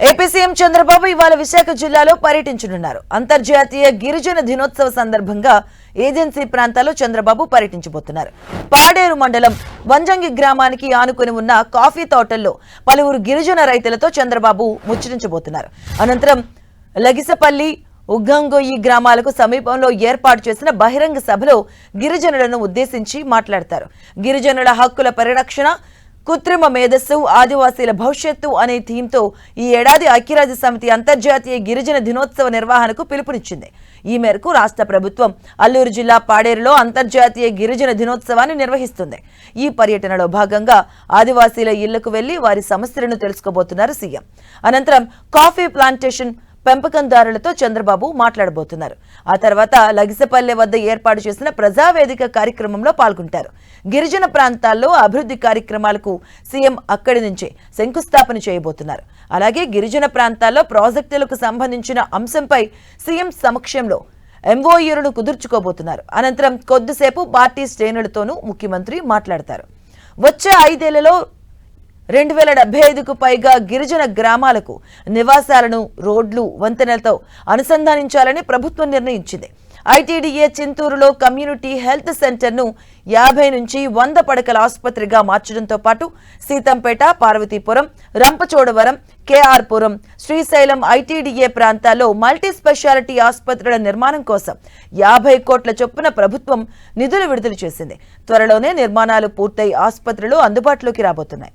AP CM Chandrababu ఇవాళ విశాఖ జిల్లాలో పర్యటించనున్నారు. అంతర్జాతీయ గిరిజన దినోత్సవ సందర్భంగా ఏజెన్సీ ప్రాంతాల్లో చంద్రబాబు పర్యటించబోతున్నారు. పాడేరు మండలం వంజంగి గ్రామానికి ఆనుకుని ఉన్న కాఫీ తోటల్లో పలువురు గిరిజన రైతులతో చంద్రబాబు ముచ్చరించబోతున్నారు అనంతరం లగిసపల్లి ఉగ్గంగొయ్యి గ్రామాలకు సమీపంలో ఏర్పాటు చేసిన బహిరంగ సభలో గిరిజనులను ఉద్దేశించి మాట్లాడతారు. గిరిజనుల హక్కుల పరిరక్షణ కృత్రిమ మేధస్సు ఆదివాసీల భవిష్యత్తు అనే థీమ్తో ఈ ఏడాది ఐక్యరాజ్య సమితి అంతర్జాతీయ గిరిజన దినోత్సవ నిర్వహణకు పిలుపునిచ్చింది. ఈ మేరకు రాష్ట్ర ప్రభుత్వం అల్లూరు జిల్లా పాడేరులో అంతర్జాతీయ గిరిజన దినోత్సవాన్ని నిర్వహిస్తుంది. ఈ పర్యటనలో భాగంగా ఆదివాసీల ఇళ్ళకు వెళ్ళి వారి సమస్యలను తెలుసుకోబోతున్నారు సీఎం. అనంతరం కాఫీ ప్లాంటేషన్ పెంపకందారులతో చంద్రబాబు మాట్లాడబోతున్నారు. ఆ తర్వాత లగిసపల్లె వద్ద ఏర్పాటు చేసిన ప్రజావేదిక కార్యక్రమంలో పాల్గొంటారు. గిరిజన ప్రాంతాల్లో అభివృద్ధి కార్యక్రమాలకు సీఎం అక్కడి నుంచే శంకుస్థాపన చేయబోతున్నారు. అలాగే గిరిజన ప్రాంతాల్లో ప్రాజెక్టులకు సంబంధించిన అంశంపై సీఎం సమక్షంలో ఎంఓయూలను కుదుర్చుకోబోతున్నారు. అనంతరం కొద్దిసేపు పార్టీ శ్రేణులతోనూ ముఖ్యమంత్రి మాట్లాడతారు. వచ్చే ఐదేళ్ళలో రెండు వేల డెబ్బై ఐదుకు పైగా గిరిజన గ్రామాలకు నివాసాలను రోడ్లు వంతెనలతో అనుసంధానించాలని ప్రభుత్వం నిర్ణయించింది. ఐటీడీఏ చింతూరులో కమ్యూనిటీ హెల్త్ సెంటర్ను యాభై నుంచి వంద పడకల ఆసుపత్రిగా మార్చడంతో పాటు సీతంపేట పార్వతీపురం రంపచోడవరం కేఆర్పురం శ్రీశైలం ఐటీడీఏ ప్రాంతాల్లో మల్టీ స్పెషాలిటీ ఆసుపత్రుల నిర్మాణం కోసం యాభై కోట్ల చొప్పున ప్రభుత్వం నిధులు విడుదల చేసింది. త్వరలోనే నిర్మాణాలు పూర్తయి ఆసుపత్రులు అందుబాటులోకి రాబోతున్నాయి.